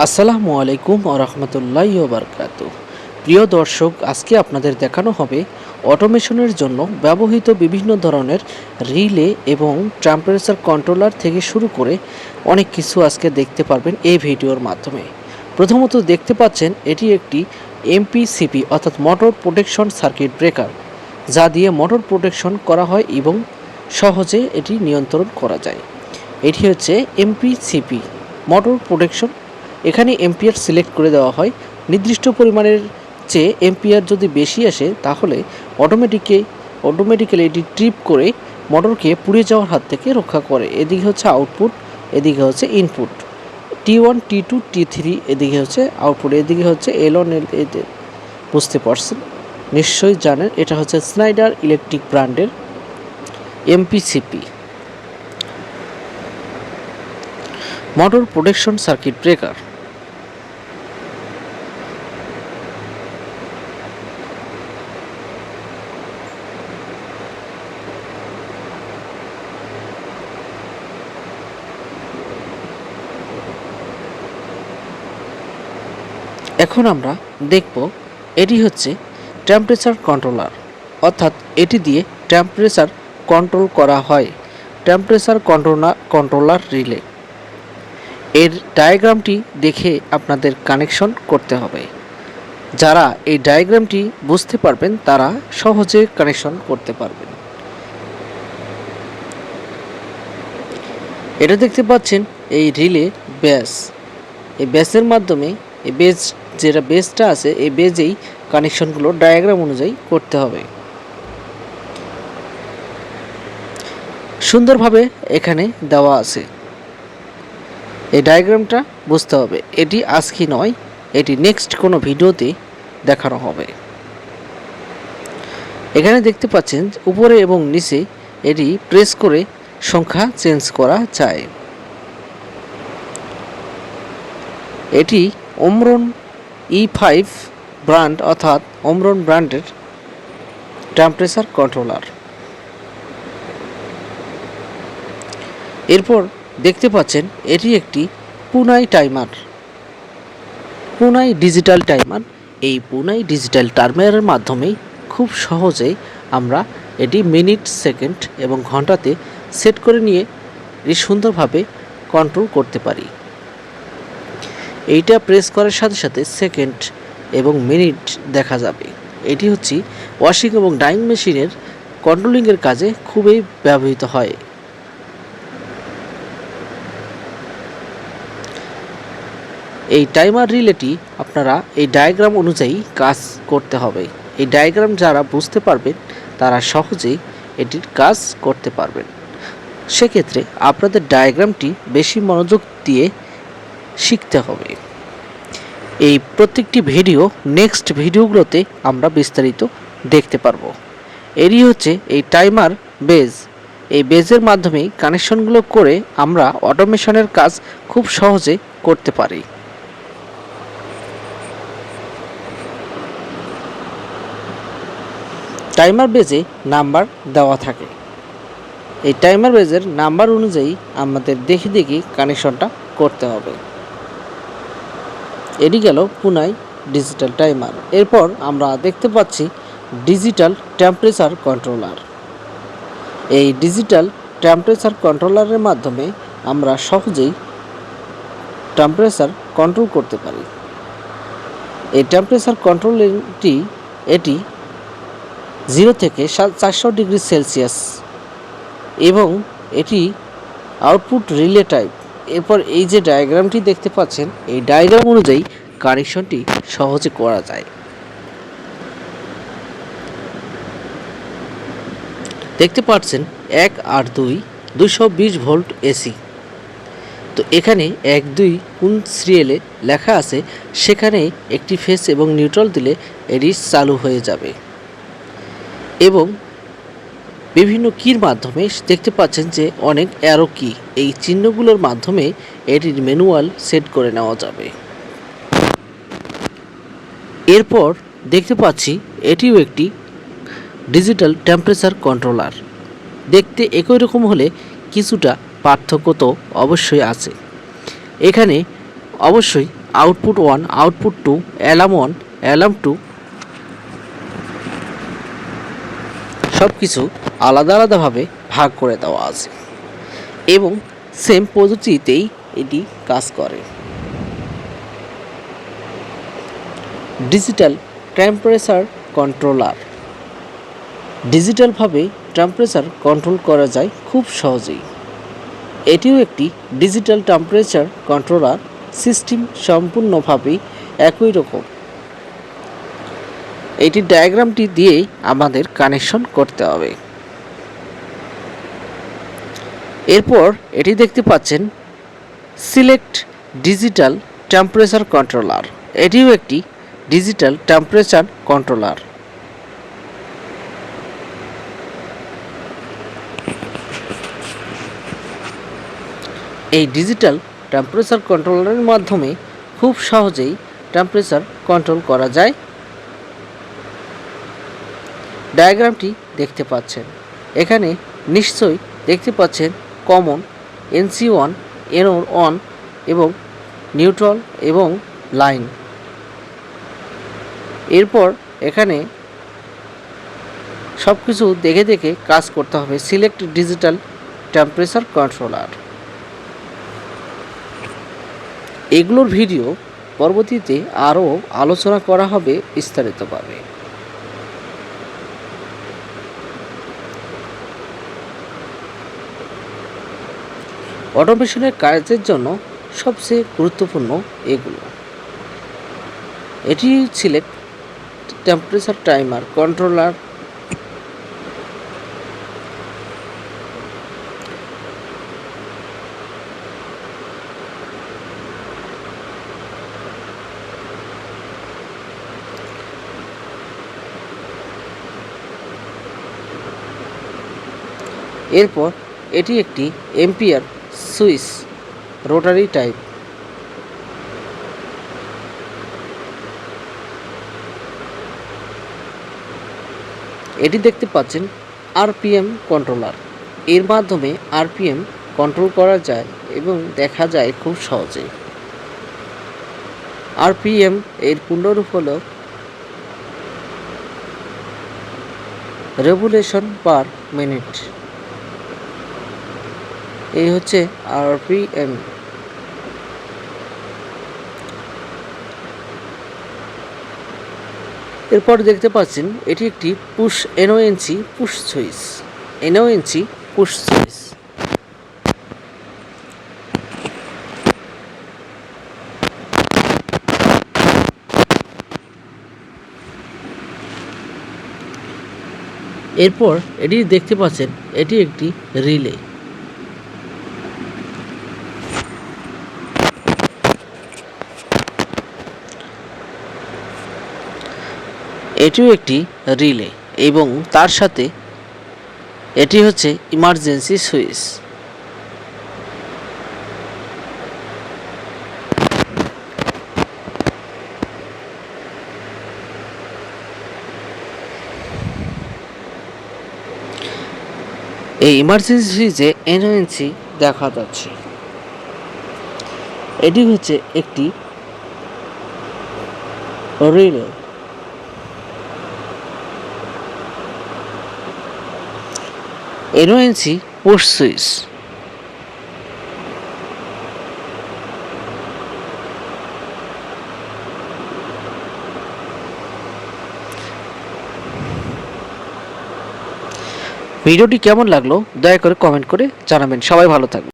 আসসালামু আলাইকুম রহমতুল্লাহ বারকাত প্রিয় দর্শক, আজকে আপনাদের দেখানো হবে অটোমেশনের জন্য ব্যবহৃত বিভিন্ন ধরনের রিলে এবং টেম্পারেচার কন্ট্রোলার থেকে শুরু করে অনেক কিছু আজকে দেখতে পারবেন এই ভিডিওর মাধ্যমে। প্রথমত দেখতে পাচ্ছেন, এটি একটি এমপিসিপি অর্থাৎ মোটর প্রোটেকশন সার্কিট ব্রেকার যা দিয়ে মোটর প্রোটেকশন করা হয় এবং সহজে এটি নিয়ন্ত্রণ করা যায়। এটি হচ্ছে এমপিসিপি মোটর প্রোটেকশন এখানে এম্পিয়ার সিলেক্ট করে দেওয়া হয়। নির্দিষ্ট পরিমাণের চেয়ে এম্পিয়ার যদি বেশি আসে, তাহলে অটোমেটিকে অটোমেটিক্যালি এটি ট্রিপ করে মোটরকে পুড়ে যাওয়ার হাত থেকে রক্ষা করে। এদিকে হচ্ছে আউটপুট এদিকে হচ্ছে input T one T two T three এদিকে হচ্ছে আউটপুট এদিকে হচ্ছে এল ওয়ান এল বুঝতে পারছেন? নিশ্চয়ই জানেন, এটা হচ্ছে স্নাইডার ইলেকট্রিক ব্র্যান্ডের MPCB motor protection circuit breaker এখন আমরা দেখব এটি হচ্ছে টেম্পারেচার কন্ট্রোলার অর্থাৎ এটি দিয়ে টেম্পারেচার কন্ট্রোল করা হয় টেম্পারেচার কন্ট্রোলার কন্ট্রোলার রিলে এর ডায়াগ্রামটি দেখে আপনাদের কানেকশন করতে হবে। যারা এই ডায়াগ্রামটি বুঝতে পারবেন, তারা সহজে কানেকশন করতে পারবেন। এটা দেখতে পাচ্ছেন, এই রিলে ব্যাস এই ব্যাসের মাধ্যমে, এই বেজ যেটা বেজটা আছে, এই বেজেই কানেকশনগুলো ডায়াগ্রাম অনুযায়ী করতে হবে। সুন্দরভাবে এখানে দেওয়া আছে। এই ডায়াগ্রামটা বুঝতে হবে, এটি আজকে নয়, এটি নেক্সট কোনো ভিডিওতে দেখানো হবে। এখানে দেখতে পাচ্ছেন, উপরে এবং নিচে এটি প্রেস করে সংখ্যা চেঞ্জ করা যায়। এটি ওমরন ই ফাইভ ব্র্যান্ড অর্থাৎ ওমরন ব্র্যান্ডের টেম্পারেচার কন্ট্রোলার এরপর দেখতে পাচ্ছেন, এটি একটি পুনাই টাইমার পুনাই ডিজিটাল টাইমার এই পুনাই ডিজিটাল টাইমারের মাধ্যমে খুব সহজেই আমরা এটি মিনিট, সেকেন্ড এবং ঘন্টাতে সেট করে নিয়ে সুন্দরভাবে কন্ট্রোল করতে পারি। এইটা প্রেস করার সাথে সাথে সেকেন্ড এবং মিনিট দেখা যাবে। এটি হচ্ছে ওয়াশিং এবং ডাইং মেশিনের কন্ট্রোলিংয়ের কাজে খুবই ব্যবহৃত হয়। এই টাইমার রিলেটি আপনারা এই ডায়াগ্রাম অনুযায়ী কাজ করতে হবে। এই ডায়াগ্রাম যারা বুঝতে পারবেন, তারা সহজেই এটির কাজ করতে পারবেন। সেক্ষেত্রে আপনাদের ডায়াগ্রামটি বেশি মনোযোগ দিয়ে শিখতে হবে। এই প্রত্যেকটি ভিডিও নেক্সট ভিডিওগুলোতে আমরা বিস্তারিত দেখতে পারব। এরই হচ্ছে এই টাইমার বেজ এই বেজের মাধ্যমেই কানেকশনগুলো করে আমরা অটোমেশনের কাজ খুব সহজে করতে পারি। টাইমার বেজে নাম্বার দেওয়া থাকে। এই টাইমার বেজের নাম্বার অনুযায়ী আমাদের দেখে দেখে কানেকশনটা করতে হবে। এটি গেল পুনাই ডিজিটাল টাইমার এরপর আমরা দেখতে পাচ্ছি ডিজিটাল টেম্পারেচার কন্ট্রোলার এই ডিজিটাল টেম্পারেচার কন্ট্রোলারের মাধ্যমে আমরা সহজেই টেম্পারেচার কন্ট্রোল করতে পারি। এই টেম্পারেচার কন্ট্রোলটি এটি জিরো থেকে চারশো ডিগ্রি সেলসিয়াস এবং এটি আউটপুট রিলে টাইপ এরপর এই যে ডায়াগ্রামটি দেখতে পাচ্ছেন, এই ডায়াগ্রাম অনুযায়ী কানেকশনটি সহজে করা যায়। দেখতে পাচ্ছেন, এক আর দুই দুশো বিশ ভোল্ট এসি তো এখানে এক, দুই কোন সিরিয়ালে লেখা আছে, সেখানে একটি ফেস এবং নিউট্রাল দিলে এটি চালু হয়ে যাবে। এবং বিভিন্ন কির মাধ্যমে দেখতে পাচ্ছেন যে অনেক অ্যারো কি এই চিহ্নগুলোর মাধ্যমে এটির ম্যানুয়াল সেট করে নেওয়া যাবে। এরপর দেখতে পাচ্ছি এটিও একটি ডিজিটাল টেম্পারেচার কন্ট্রোলার দেখতে একই রকম হলে কিছুটা পার্থক্য তো অবশ্যই আছে। এখানে অবশ্যই output one output two alarm one alarm two সব কিছু আলাদা আলাদাভাবে ভাগ করে দেওয়া আছে এবং সেম পদ্ধতিতেই এটি কাজ করে। ডিজিটাল টেম্পারেচার কন্ট্রোলার ডিজিটালভাবে টেম্পারেচার কন্ট্রোল করা যায় খুব সহজেই। এটিও একটি ডিজিটাল টেম্পারেচার কন্ট্রোলার সিস্টেম সম্পূর্ণভাবেই একই রকম। এটি ডায়াগ্রামটি দিয়েই আমাদের কানেকশন করতে হবে। এরপর এটি দেখতে পাচ্ছেন সিলেক্ট ডিজিটাল টেম্পারেচার কন্ট্রোলার এটিও একটি ডিজিটাল টেম্পারেচার কন্ট্রোলার এই ডিজিটাল টেম্পারেচার কন্ট্রোলারের মাধ্যমে খুব সহজেই টেম্পারেচার কন্ট্রোল করা যায়। ডায়াগ্রামটি দেখতে পাচ্ছেন। এখানে নিশ্চয়ই দেখতে পাচ্ছেন কমন, এনসি ওয়ান এনওর ওয়ান এবং নিউট্রাল এবং লাইন। এরপর এখানে সব কিছু দেখে দেখে কাজ করতে হবে সিলেক্ট ডিজিটাল টেম্পারেচার কন্ট্রোলার। এগুলোর ভিডিও পরবর্তীতে আরও আলোচনা করা হবে বিস্তারিতভাবে। অটোমেশনের কাজের জন্য সবচেয়ে গুরুত্বপূর্ণ এগুলো। এটি সিলেক্ট টেম্পারেচার টাইমার কন্ট্রোলার এরপর এটি একটি এম্পিয়ার সুইচ রোটারি টাইপ। এটি দেখতে পাচ্ছেন আরপিএম কন্ট্রোলার। এর মাধ্যমে আরপিএম কন্ট্রোল করা যায় এবং দেখা যায় খুব সহজে আরপিএম এর পূর্ণরূপ হল রেভুলেশন পার মিনিট। এই হচ্ছে আরপিএম এরপর দেখতে পাচ্ছেন, এটি একটি push NO NC push switch NO NC push switch এরপর এটি দেখতে পাচ্ছেন, এটি একটি রিলে। এটিও একটি রিলে এবং তার সাথে এটি হচ্ছে ইমার্জেন্সি সুইচ। এই ইমার্জেন্সি সুইচে এনওএনসি দেখা যাচ্ছে। এটি হচ্ছে একটি রিলে। পুশ সুইচ ভিডিওটি কেমন লাগল দয়া করে কমেন্ট করে জানাবেন। সবাই ভালো থাকবেন।